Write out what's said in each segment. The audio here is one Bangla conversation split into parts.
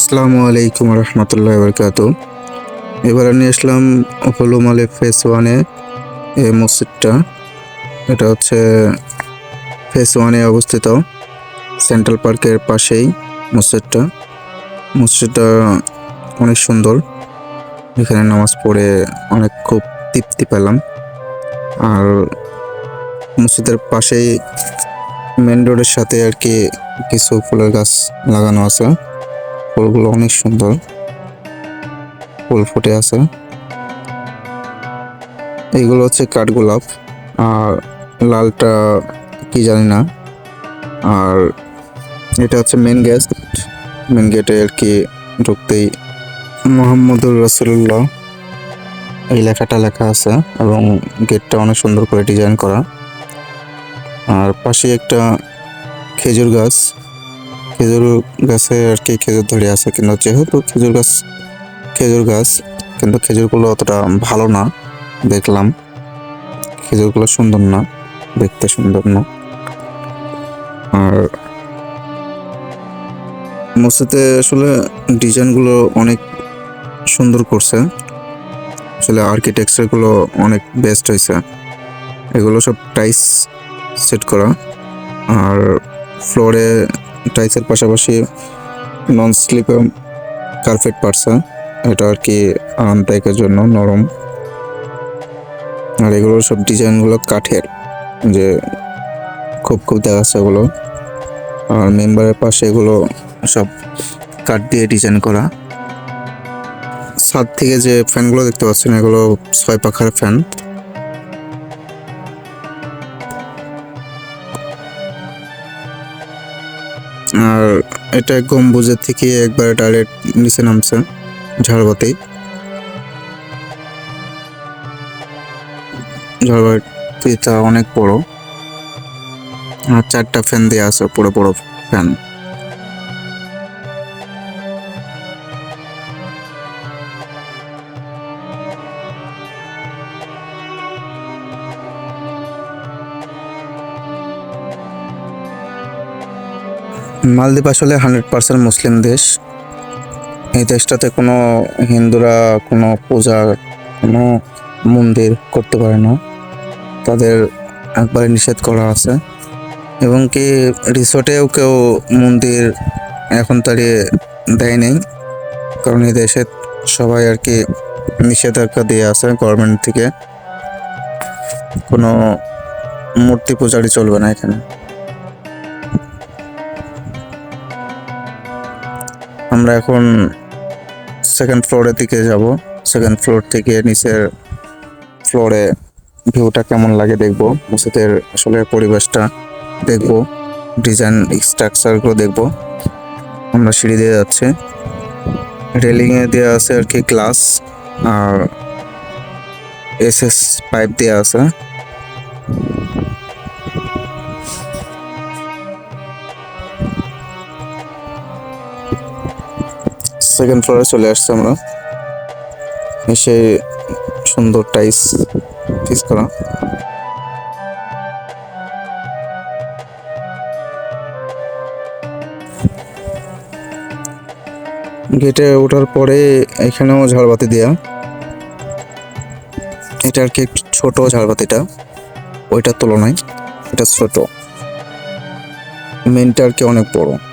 আসসালামু আলাইকুম রহমতুল্লাহ বরকাত। এবারে নিয়ে আসলাম হলুম আলে ফেস ওয়ানে এই মসজিদটা। এটা হচ্ছে ফেস ওয়ানে অবস্থিত। সেন্ট্রাল পার্কের পাশেই মসজিদটা। মসজিদটা অনেক সুন্দর। এখানে নামাজ পড়ে অনেক খুব তৃপ্তি পেলাম। আর মসজিদের পাশেই মেন রোডের সাথে আর কি কিছু ফুলের গাছ লাগানো আছে। ফুলগুলো অনেক সুন্দর। ফুল ফুটে আছে। এগুলো হচ্ছে কাঠগোলাপ। আর লালটা কি জানি না। আর এটা হচ্ছে মেন গেট মেন গেটে আর কি ঢুকতেই মোহাম্মদুর রসুল্লাহ এই লেখাটা লেখা আছে এবং গেটটা অনেক সুন্দর করে ডিজাইন করা। আর পাশে একটা খেজুর গাছ। খেজুর গাছে আর কি খেজুর ধরে আছে, কিন্তু যেহেতু খেজুর গাছ খেজুর গাছ, কিন্তু খেজুরগুলো অতটা ভালো না, দেখলাম। খেজুরগুলো সুন্দর না, দেখতে সুন্দর না। আর মসজিদে আসলে ডিজাইনগুলো অনেক সুন্দর করছে। আসলে আর্কিটেকচারগুলো অনেক বেস্ট হয়েছে। এগুলো সব টাইস সেট করা। আর ফ্লোরে টাইসের পাশাপাশি নন স্লিপে কার্পেট পারছে এটা আর কি আরামদায়কের জন্য, নরম। আর এগুলো সব ডিজাইনগুলো কাঠের, যে খুব খুব দেখাচ্ছে ওগুলো আর মেম্বারের পাশে এগুলো সব কাঠ দিয়ে ডিজাইন করা। ছাদ থেকে যে ফ্যানগুলো দেখতে পাচ্ছেন, এগুলো ছয় পাখার ফ্যান আর এটা গম্বুজের থেকে একবার ডাইরেক্ট নিচে নামছে, ঝাড়বাতি। ঝাড়বাতিটা অনেক বড়। আর চারটা ফ্যান দিয়ে আছে বড় বড় ফ্যান মালদ্বীপ আসলে হান্ড্রেড পার্সেন্ট মুসলিম দেশ। এই দেশটাতে কোনো হিন্দুরা, কোনো পূজা কোনো মন্দির করতে পারে না। তাদের একবারে নিষেধ করা আছে। এবং কি রিসোর্টেও কেউ মন্দির এখন তাড়িয়ে দেয় নেই। কারণ এই দেশে সবাই আর কি নিষেধাজ্ঞা দিয়ে আছে গভর্নমেন্ট থেকে। কোনো মূর্তি পূজারি চলবে না এখানে। আমরা এখন সেকেন্ড ফ্লোরের দিকে যাব। সেকেন্ড ফ্লোর থেকে নিচের ফ্লোরে ভিউটা কেমন লাগে দেখব। মসজিদের আসলে পরিবেশটা দেখব। ডিজাইন স্ট্রাকচারগুলো দেখব। আমরা সিঁড়ি দিয়ে যাচ্ছে। রেলিংয়ে দেওয়া আছে আর কি গ্লাস আর এস এস পাইপ দেওয়া আছে। সেকেন্ড ফ্লোরে চলে আসছে আমরা। এসে সুন্দর টাইস ফিস করা। গেটে ওঠার পরে এখানেও ঝাড়বাতি দেয়া। এটা আর কি একটু ছোট ঝাড়বাতিটা। ওইটার তুলনায় এটা ছোট। মেনটা আর কি অনেক বড়।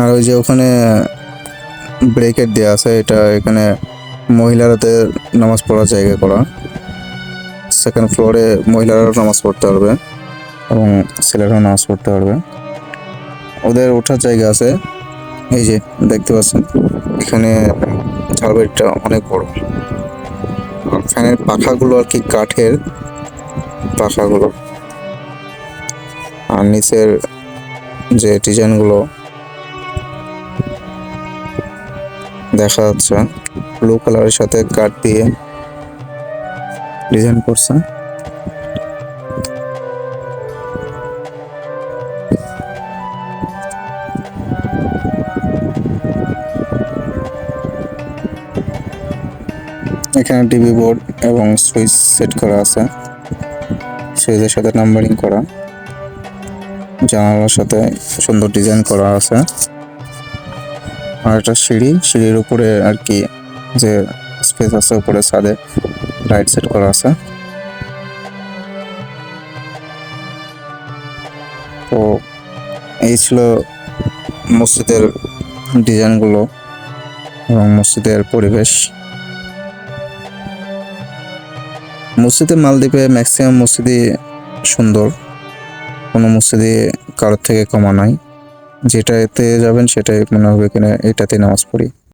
আর ওই যে ওখানে ব্রেকেট দেওয়া আছে, এটা এখানে মহিলাদের নামাজ পড়ার জায়গা করা। সেকেন্ড ফ্লোরে মহিলারাও নামাজ পড়তে পারবে এবং ছেলেরাও নামাজ পড়তে পারবে। ওদের ওঠার জায়গা আছে, এই যে দেখতে পাচ্ছেন, এখানে ঝাড়বাড়িটা অনেক বড়। আর ফ্যানের পাখাগুলো আর কি কাঠের পাখাগুলো। আর নিচের যে ডিজাইনগুলো দেখা যাচ্ছে। ব্লু কালারের সাথে কাঠ দিয়ে ডিজাইন করছে। এখানে টিভি বোর্ড এবং সুইচ সেট করা আছে। সুইচের সাথে নাম্বারিং করা। জানালার সাথে সুন্দর ডিজাইন করা আছে। আর একটা সিঁড়ি, সিঁড়ির উপরে আর কি যে স্পেস আছে, উপরে ছাদে লাইট সেট করা আছে। তো এই ছিল মসজিদের ডিজাইনগুলো এবং মসজিদের পরিবেশ। মসজিদে মালদ্বীপে ম্যাক্সিমাম মসজিদই সুন্দর। কোনো মসজিদে কারোর থেকে কমা নাই। যেটাতে যাবেন সেটাই মনে হবে কিনা এটাতে নামাজ পড়ি।